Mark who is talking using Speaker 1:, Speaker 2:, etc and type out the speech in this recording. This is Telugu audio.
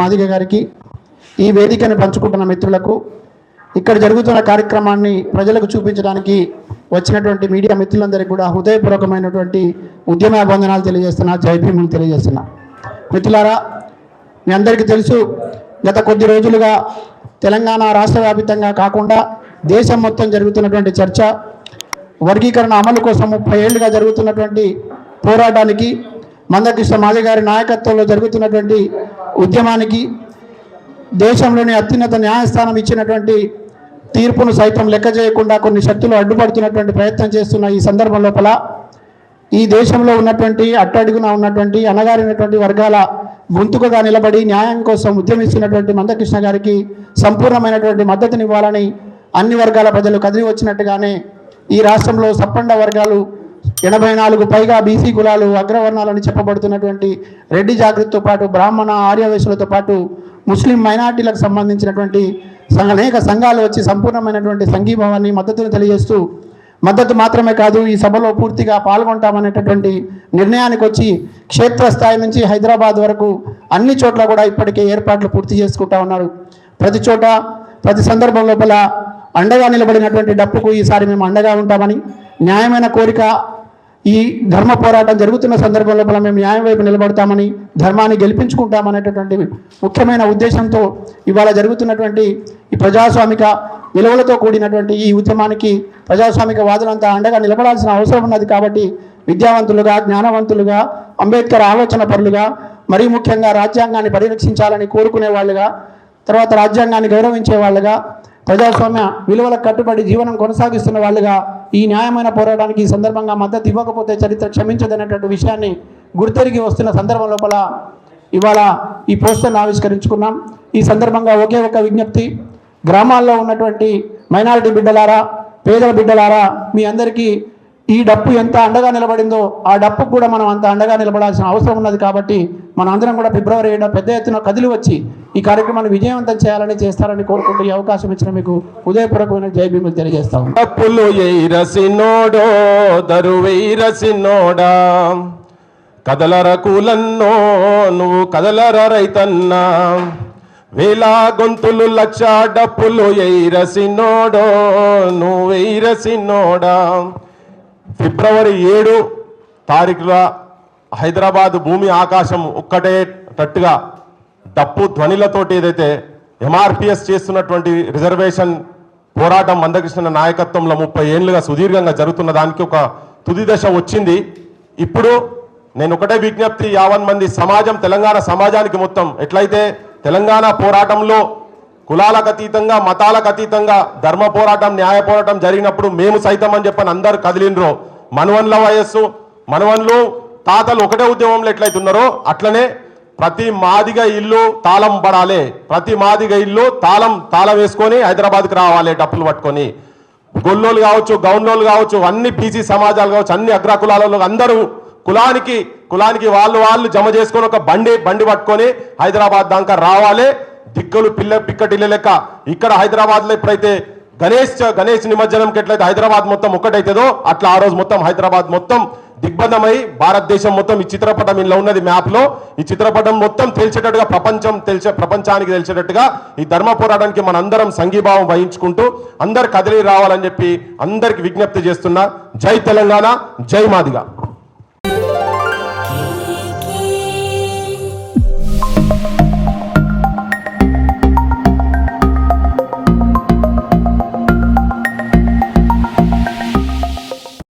Speaker 1: మాదిగ గారికి ఈ వేదికను పంచుకుంటున్న మిత్రులకు ఇక్కడ జరుగుతున్న కార్యక్రమాన్ని ప్రజలకు చూపించడానికి వచ్చినటువంటి మీడియా మిత్రులందరికీ కూడా హృదయపూర్వకమైనటువంటి ఉద్యమాభివందనాలు తెలియజేస్తున్నా జైభీములు తెలియజేస్తున్నా. మిత్రులారా మీ అందరికీ తెలుసు గత కొద్ది రోజులుగా తెలంగాణ రాష్ట్ర వ్యాపితంగా కాకుండా దేశం మొత్తం జరుగుతున్నటువంటి చర్చ వర్గీకరణ అమలు కోసం ముప్పై ఏళ్ళుగా జరుగుతున్నటువంటి పోరాటానికి మందకృష్ణ మాది గారి నాయకత్వంలో జరుగుతున్నటువంటి ఉద్యమానికి దేశంలోని అత్యున్నత న్యాయస్థానం ఇచ్చినటువంటి తీర్పును సైతం లెక్క చేయకుండా కొన్ని శక్తులు అడ్డుపడుతున్నటువంటి ప్రయత్నం చేస్తున్న ఈ సందర్భం లోపల ఈ దేశంలో ఉన్నటువంటి అట్టడుగున ఉన్నటువంటి అణగారినటువంటి వర్గాల గొంతుకగా నిలబడి న్యాయం కోసం ఉద్యమిస్తున్నటువంటి మందకృష్ణ గారికి సంపూర్ణమైనటువంటి మద్దతునివ్వాలని అన్ని వర్గాల ప్రజలు కదిలి వచ్చినట్టుగానే ఈ రాష్ట్రంలో సప్పండ వర్గాలు ఎనభై నాలుగు పైగా బీసీ కులాలు అగ్రవర్ణాలని చెప్పబడుతున్నటువంటి రెడ్డి జాగృతితో పాటు బ్రాహ్మణ ఆర్యవేశులతో పాటు ముస్లిం మైనార్టీలకు సంబంధించినటువంటి సంఘ- అనేక సంఘాలు వచ్చి సంపూర్ణమైనటువంటి సంఘీభావాన్ని మద్దతును తెలియజేస్తూ మద్దతు మాత్రమే కాదు ఈ సభలో పూర్తిగా పాల్గొంటామనేటటువంటి నిర్ణయానికి వచ్చి క్షేత్రస్థాయి నుంచి హైదరాబాద్ వరకు అన్ని చోట్ల కూడా ఇప్పటికే ఏర్పాట్లు పూర్తి చేసుకుంటా ఉన్నారు. ప్రతి చోట ప్రతి సందర్భం లోపల అండగా నిలబడినటువంటి డప్పుకు ఈసారి మేము అండగా ఉంటామని న్యాయమైన కోరిక ఈ ధర్మ పోరాటం జరుగుతున్న సందర్భంలో మనం మేము న్యాయం వైపు నిలబడతామని ధర్మాన్ని గెలిపించుకుంటామనేటటువంటి ముఖ్యమైన ఉద్దేశంతో ఇవాళ జరుగుతున్నటువంటి ఈ ప్రజాస్వామిక విలువలతో కూడినటువంటి ఈ ఉద్యమానికి ప్రజాస్వామిక వాదులంతా అండగా నిలబడాల్సిన అవసరం ఉన్నది కాబట్టి విద్యావంతులుగా జ్ఞానవంతులుగా అంబేద్కర్ ఆలోచన పరులుగా మరీ ముఖ్యంగా రాజ్యాంగాన్ని పరిరక్షించాలని కోరుకునే వాళ్ళుగా తర్వాత రాజ్యాంగాన్ని గౌరవించే వాళ్ళుగా ప్రజాస్వామ్య విలువలకు కట్టుబడి జీవనం కొనసాగిస్తున్న వాళ్ళుగా ఈ న్యాయమైన పోరాటానికి ఈ సందర్భంగా మద్దతు ఇవ్వకపోతే చరిత్ర క్షమించదనేటువంటి విషయాన్ని గుర్తెరిగి వస్తున్న సందర్భం లోపల ఇవాళ ఈ పోస్టర్ను ఆవిష్కరించుకున్నాం. ఈ సందర్భంగా ఒకే ఒక విజ్ఞప్తి గ్రామాల్లో ఉన్నటువంటి మైనారిటీ బిడ్డలారా పేదల బిడ్డలారా మీ అందరికీ ఈ డప్పు ఎంత అండగా నిలబడిందో ఆ డప్పు కూడా మనం అంత అండగా నిలబడాల్సిన అవసరం ఉన్నది కాబట్టి మన అందరం కూడా ఫిబ్రవరి ఏడున పెద్ద ఎత్తున కదిలి వచ్చి ఈ కార్యక్రమాన్ని విజయవంతం చేయాలని చేస్తారని కోరుకుంటూ ఈ అవకాశం ఇచ్చిన మీకు హృదయపూర్వకమైన జై భీములు తెలియజేస్తాం.
Speaker 2: తప్పులు ఎయిరసినోడో దరువెయిరసినోడా కదలర కూలన్నో నువ్వు కదలర రైతన్నా? వేలా గొంతులు లక్ష డప్పులు ఎయిరసినోడో నువ్వెయిరసినోడా ఫిబ్రవరి ఏడు తారీఖున హైదరాబాద్ భూమి ఆకాశం ఒక్కటేటట్టుగా డప్పు ధ్వనిలతోటి ఏదైతే ఎంఆర్పిఎస్ చేస్తున్నటువంటి రిజర్వేషన్ పోరాటం మందకృష్ణ నాయకత్వంలో ముప్పై ఏళ్ళుగా సుదీర్ఘంగా జరుగుతున్న దానికి ఒక తుది దశ వచ్చింది. ఇప్పుడు నేను ఒకటే విజ్ఞప్తి యావన్ మంది సమాజం తెలంగాణ సమాజానికి మొత్తం ఎట్లయితే తెలంగాణ పోరాటంలో కులాలకు అతీతంగా మతాలకు అతీతంగా ధర్మ పోరాటం న్యాయ పోరాటం జరిగినప్పుడు మేము సైతం అని చెప్పని అందరు కదిలినరు మనవన్ల వయస్సు మనవన్లు తాతలు ఒకటే ఉద్యమంలో ఎట్లయితున్నారో అట్లనే ప్రతి మాదిగ ఇల్లు తాళం పడాలి ప్రతి మాదిగ ఇల్లు తాళం తాళం వేసుకొని హైదరాబాద్కి రావాలి డప్పులు పట్టుకొని. గొల్లోలు కావచ్చు గౌన్లోలు కావచ్చు అన్ని పీసీ సమాజాలు కావచ్చు అన్ని అగ్ర కులాలలో అందరూ కులానికి కులానికి వాళ్ళు వాళ్ళు జమ చేసుకొని ఒక బండి బండి పట్టుకొని హైదరాబాద్ దాకా రావాలి. దిక్కులు పిల్ల పిక్కటిల్ల లెక్క ఇక్కడ హైదరాబాద్లో ఎప్పుడైతే గణేష్ గణేష్ నిమజ్జనంకి ఎట్లయితే హైదరాబాద్ మొత్తం ఒక్కటైతుందో అట్లా ఆ రోజు మొత్తం హైదరాబాద్ మొత్తం దిగ్బంధమై భారతదేశం మొత్తం ఈ చిత్రపటం ఇలా ఉన్నది మ్యాప్లో ఈ చిత్రపటం మొత్తం తెలిసేటట్టుగా ప్రపంచం తెలిసే ప్రపంచానికి తెలిసేటట్టుగా ఈ ధర్మ పోరాటానికి మనందరం సంఘీభావం వహించుకుంటూ అందరు కదిలి రావాలని చెప్పి అందరికి విజ్ఞప్తి చేస్తున్నా. జై తెలంగాణ జై మాదిగా.